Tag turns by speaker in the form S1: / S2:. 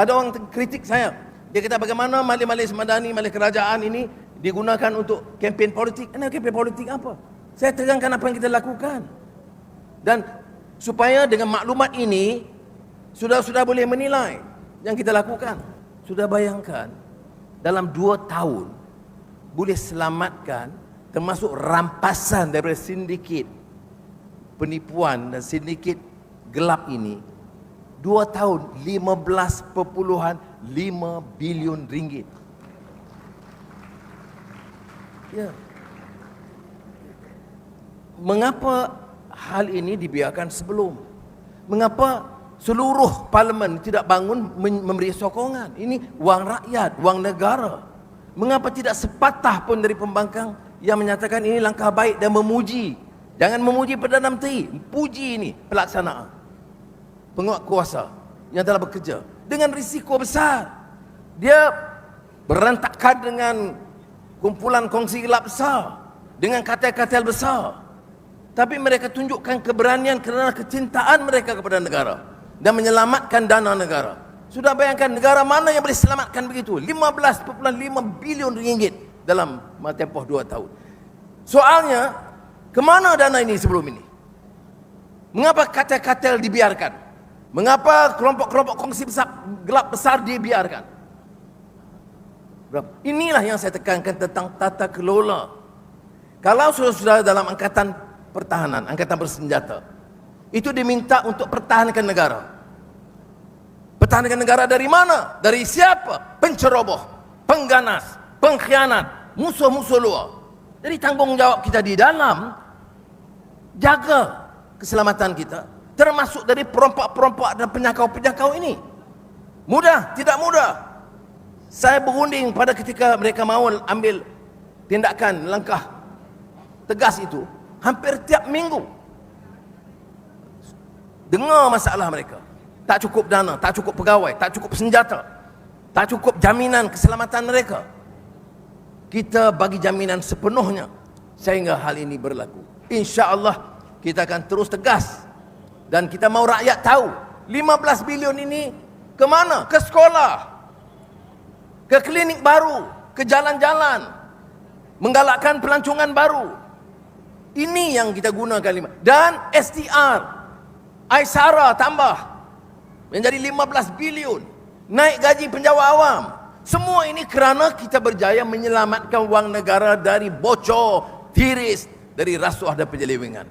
S1: Ada orang kritik saya. Dia kata bagaimana malik-malik semadani, malik kerajaan ini digunakan untuk kempen politik. Ini kempen politik apa? Saya terangkan apa yang kita lakukan. Dan supaya dengan maklumat ini, sudah-sudah boleh menilai yang kita lakukan. Sudah bayangkan, dalam dua tahun, boleh selamatkan termasuk rampasan daripada sindiket penipuan dan sindiket gelap ini dua tahun 15.5 bilion ringgit. Ya. Mengapa hal ini dibiarkan sebelum? Mengapa seluruh parlimen tidak bangun memberi sokongan? Ini wang rakyat, wang negara. Mengapa tidak sepatah pun dari pembangkang yang menyatakan ini langkah baik dan memuji? Jangan memuji Perdana Menteri, puji ini pelaksanaan. Penguat kuasa yang telah bekerja dengan risiko besar. Dia berantakan dengan kumpulan kongsi gelap besar dengan katil-katil besar. Tapi mereka tunjukkan keberanian kerana kecintaan mereka kepada negara dan menyelamatkan dana negara. Sudah bayangkan negara mana yang boleh selamatkan begitu? 15.5 bilion ringgit dalam tempoh 2 tahun. Soalnya, kemana dana ini sebelum ini? Mengapa katil-katil dibiarkan? Mengapa kelompok-kelompok kongsi besar, gelap besar dibiarkan? Inilah yang saya tekankan tentang tata kelola. Kalau sudah-sudah dalam angkatan pertahanan, angkatan bersenjata, itu diminta untuk pertahankan negara. Pertahankan negara dari mana? Dari siapa? Penceroboh, pengganas, pengkhianat, musuh-musuh luar. Jadi tanggungjawab kita di dalam jaga keselamatan kita termasuk dari perompak-perompak dan penyakau-penyakau ini. Mudah, tidak mudah. Saya berunding pada ketika mereka mahu ambil tindakan langkah tegas itu hampir tiap minggu. Dengar masalah mereka tak cukup dana, tak cukup pegawai, tak cukup senjata, tak cukup jaminan keselamatan mereka. Kita bagi jaminan sepenuhnya sehingga hal ini berlaku. Insya Allah kita akan terus tegas dan kita mau rakyat tahu 15 bilion ini ke mana? Ke sekolah, ke klinik baru, ke jalan-jalan, menggalakkan pelancongan baru. Ini yang kita gunakan dan STR, Aisara tambah menjadi 15 bilion naik gaji penjawat awam semua ini kerana kita berjaya menyelamatkan wang negara dari bocor tiris dari rasuah dan penyelewengan